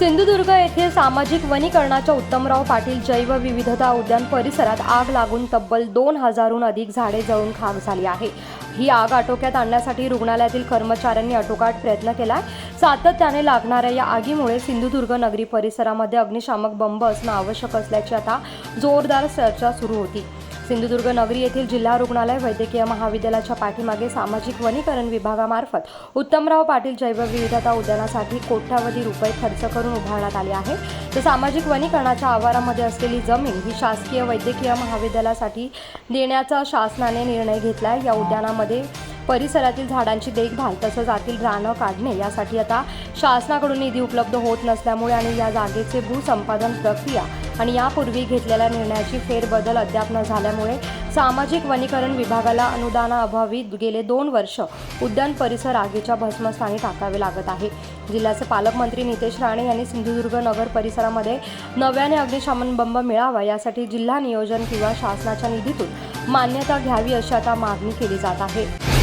सिंधुदुर्ग येथील सामाजिक वनीकरणाच्या उत्तमराव पाटील जैवविविधता उद्यान परिसरात आग लागून तब्बल दोन हजारहून अधिक झाडे जळून खाक झाली आहे. ही आग आटोक्यात आणण्यासाठी रुग्णालयातील कर्मचाऱ्यांनी आटोकाट प्रयत्न केला सातत्याने लागणाऱ्या या आगीमुळे सिंधुदुर्ग नगरी परिसरामध्ये अग्निशामक बंब असणं आवश्यक असल्याची आता जोरदार चर्चा सुरू होती. सिंधुदुर्ग नगरी येथील जिल्हा रुग्णालय वैद्यकीय महाविद्यालयाच्या पाठीमागे सामाजिक वनीकरण विभागामार्फत उत्तमराव पाटील जैवविविधता उद्यानासाठी कोट्यावधी रुपये खर्च करून उभारण्यात आले आहे. तर सामाजिक वनीकरणाच्या आवारामध्ये असलेली जमीन ही शासकीय वैद्यकीय महाविद्यालयासाठी देण्याचा शासनाने निर्णय घेतलाय. या उद्यानामध्ये परिसरातील झाडांची देखभाल तसंच आतील रानं काढणे यासाठी आता शासनाकडून निधी उपलब्ध होत नसल्यामुळे आणि या जागेचे भूसंपादन प्रक्रिया आणि यापूर्वी घेतलेल्या निर्णयाची फेरबदल अद्याप न झाल्यामुळे सामाजिक वनीकरण विभागाला अनुदानाअभावी गेले दोन वर्ष उद्यान परिसर आगीच्या भस्मस्थानी टाकावे लागत आहे. जिल्ह्याचे पालकमंत्री नितेश राणे यांनी सिंधुदुर्ग नगर परिसरामध्ये नव्याने अग्निशमन बंब मिळावा यासाठी जिल्हा नियोजन किंवा शासनाच्या निधीतून मान्यता घ्यावी अशी आता मागणी केली जात आहे.